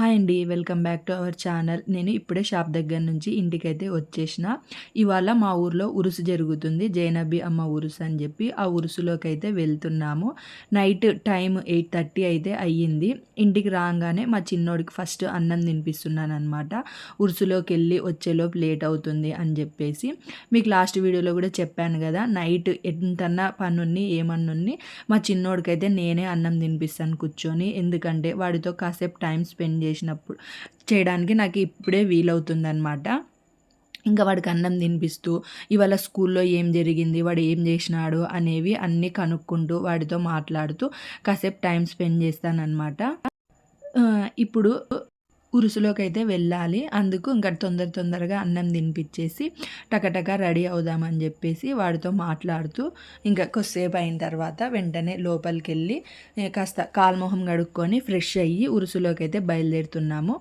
Hi అండి welcome back to our channel. నేను ఇప్పుడే షాప్ దగ్గర నుంచి ఇంటికైతే వచ్చేసిన. ఇవాళ మా ఊర్లో ఉరుసు జరుగుతుంది. జైనబి అమ్మ ఉరుసు అని చెప్పి ఆ ఉరుసులోకి అయితే వెళ్తున్నాము. నైట్ టైం ఎయిట్ థర్టీ అయితే అయ్యింది. ఇంటికి రాగానే మా చిన్నోడికి ఫస్ట్ అన్నం తినిపిస్తున్నాను అనమాట ఉరుసులోకి వెళ్ళి వచ్చేలోపు లేట్ అవుతుంది అని చెప్పేసి మీకు లాస్ట్ వీడియోలో కూడా చెప్పాను కదా నైట్ ఎంతన్నా పనుని ఏమన్నుని మా చిన్నోడికైతే నేనే అన్నం తినిపిస్తాను కూర్చొని. ఎందుకంటే వాడితో కాసేపు టైం స్పెండ్ చేసినప్పుడు చేయడానికి నాకు ఇప్పుడే వీలవుతుందనమాట ఇంకా వాడికి అన్నం తినిపిస్తూ ఇవాళ స్కూల్లో ఏం జరిగింది వాడు ఏం చేసినాడు అనేవి అన్నీ కనుక్కుంటూ వాడితో మాట్లాడుతూ కాసేపు టైం స్పెండ్ చేస్తానన్నమాట. ఇప్పుడు ఉరుసులోకి అయితే వెళ్ళాలి. అందుకు ఇంకా తొందర తొందరగా అన్నం తినిపించేసి టకటక రెడీ అవుదామని చెప్పేసి వాడితో మాట్లాడుతూ ఇంకా కొద్దిసేపు అయిన తర్వాత వెంటనే లోపలికి వెళ్ళి కాస్త కాల్మొహం కడుక్కొని ఫ్రెష్ అయ్యి ఉరుసులోకి అయితే బయలుదేరుతున్నాము.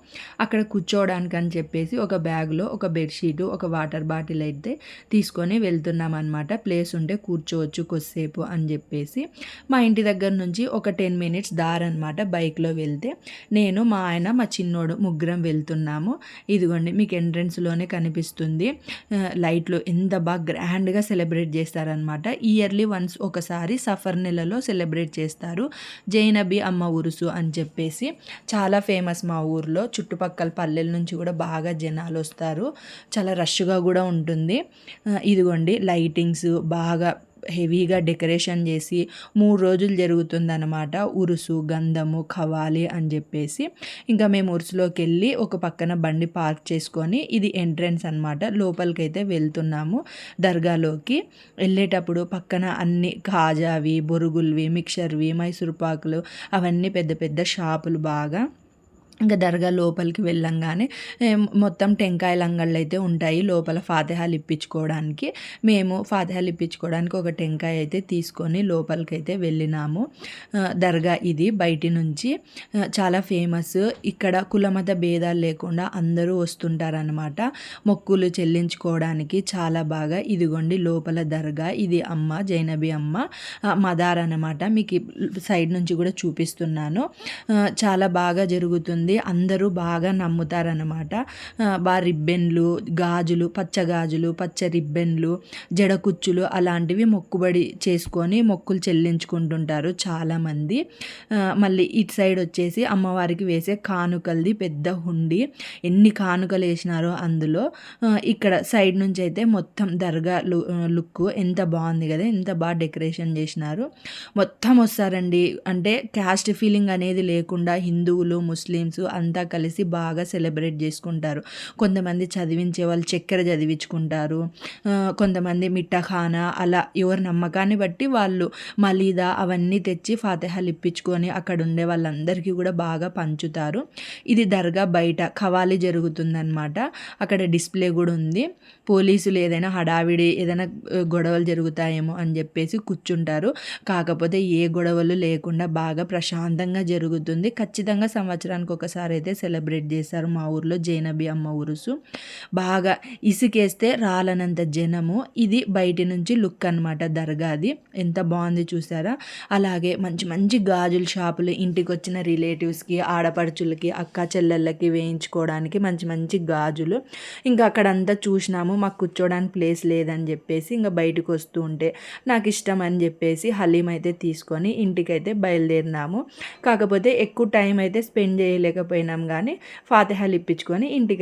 అక్కడ కూర్చోవడానికి అని చెప్పేసి ఒక బ్యాగ్లో ఒక బెడ్షీటు ఒక వాటర్ బాటిల్ అయితే తీసుకొని వెళ్తున్నాం అనమాట ప్లేస్ ఉంటే కూర్చోవచ్చు కొద్దిసేపు అని చెప్పేసి. మా ఇంటి దగ్గర నుంచి ఒక టెన్ మినిట్స్ దారనమాట బైక్లో వెళ్తే. నేను మా ఆయన మా చిన్నోడు ముగ్గురం వెళ్తున్నాము. ఇదిగోండి మీకు ఎంట్రన్స్లోనే కనిపిస్తుంది. లైట్లు ఎంత బాగా గ్రాండ్గా సెలబ్రేట్ చేస్తారనమాట ఇయర్లీ వన్స్ ఒకసారి సఫర్ నెలలో సెలబ్రేట్ చేస్తారు. జైనబి అమ్మ ఉరుసు అని చెప్పేసి. చాలా ఫేమస్ మా ఊర్లో. చుట్టుపక్కల పల్లెల నుంచి కూడా బాగా జనాలు వస్తారు. చాలా రష్గా కూడా ఉంటుంది. ఇదిగోండి లైటింగ్స్ బాగా హెవీగా డెకరేషన్ చేసి మూడు రోజులు జరుగుతుందన్నమాట. ఉరుసు గంధము కవాలి అని చెప్పేసి. ఇంకా మేము ఉరుసులోకి వెళ్ళి ఒక పక్కన బండి పార్క్ చేసుకొని ఇది ఎంట్రన్స్ అనమాట లోపలికైతే వెళ్తున్నాము దర్గాలోకి. వెళ్ళేటప్పుడు పక్కన అన్ని కాజావి బొరుగుల్వి మిక్చర్వి మైసూర్ పాకులు అవన్నీ పెద్ద పెద్ద షాపులు బాగా ఇంకా దర్గా లోపలికి వెళ్ళంగానే మొత్తం టెంకాయల అంగళ్ళు అయితే ఉంటాయి లోపల ఫాతిహాలు ఇప్పించుకోవడానికి. మేము ఫాతిహాలు ఇప్పించుకోవడానికి ఒక టెంకాయ అయితే తీసుకొని లోపలికి అయితే వెళ్ళినాము దర్గా ఇది బయటి నుంచి. చాలా ఫేమస్. ఇక్కడ కులమత భేదాలు లేకుండా అందరూ వస్తుంటారనమాట మొక్కులు చెల్లించుకోవడానికి చాలా బాగా. ఇదిగోండి లోపల దర్గా. ఇది అమ్మ జైనబి అమ్మ మదార్ అనమాట మీకు సైడ్ నుంచి కూడా చూపిస్తున్నాను. చాలా బాగా జరుగుతుంది. ఉంటుంది అందరూ బాగా నమ్ముతారనమాట బా రిబ్బెన్లు గాజులు పచ్చ గాజులు పచ్చ రిబ్బెన్లు జడకుచ్చులు అలాంటివి మొక్కుబడి చేసుకొని మొక్కులు చెల్లించుకుంటుంటారు చాలామంది. మళ్ళీ ఇటు సైడ్ వచ్చేసి అమ్మవారికి వేసే కానుకలది పెద్ద హుండి. ఎన్ని కానుకలు వేసినారో అందులో. ఇక్కడ సైడ్ నుంచి అయితే మొత్తం దర్గా లుక్ ఎంత బాగుంది కదా ఎంత బాగా డెకరేషన్ చేసినారు. మొత్తం వస్తారండి. అంటే క్యాస్ట్ ఫీలింగ్ అనేది లేకుండా హిందువులు ముస్లిమ్స్ అంతా కలిసి బాగా సెలబ్రేట్ చేసుకుంటారు. కొంతమంది చదివించే వాళ్ళు చక్కెర చదివించుకుంటారు. కొంతమంది మిట్టఖానా అలా ఎవరి నమ్మకాన్ని బట్టి వాళ్ళు మలీదా అవన్నీ తెచ్చి ఫాతిహాలు ఇప్పించుకొని అక్కడ ఉండే వాళ్ళందరికీ కూడా బాగా పంచుతారు. ఇది దర్గా బయట ఖవాలి జరుగుతుందన్నమాట. అక్కడ డిస్ప్లే కూడా ఉంది. పోలీసులు ఏదైనా హడావిడి ఏదైనా గొడవలు జరుగుతాయేమో అని చెప్పేసి కూర్చుంటారు. కాకపోతే ఏ గొడవలు లేకుండా బాగా ప్రశాంతంగా జరుగుతుంది. ఖచ్చితంగా సంవత్సరానికి ఒక ఒకసారి అయితే సెలబ్రేట్ చేశారు మా ఊర్లో జైనబి అమ్మ ఉరుసు బాగా ఇసుకేస్తే రాలనంత జనము. ఇది బయటి నుంచి లుక్ అనమాట దర్గాది. ఎంత బాగుంది చూసారా? అలాగే మంచి మంచి గాజుల షాపులు ఇంటికి వచ్చిన రిలేటివ్స్కి ఆడపడుచులకి అక్క చెల్లెళ్ళకి వేయించుకోవడానికి మంచి మంచి గాజులు. ఇంకా అక్కడంతా చూసినాము మాకు కూర్చోడానికి ప్లేస్ లేదని చెప్పేసి ఇంకా బయటకు వస్తూ ఉంటే నాకు ఇష్టం అని చెప్పేసి హలీం అయితే తీసుకొని ఇంటికైతే బయలుదేరినాము. కాకపోతే ఎక్కువ టైం అయితే స్పెండ్ చేయలేక చేయలేకపోయినాం కానీ ఫాతిహాలు ఇప్పించుకొని ఇంటికి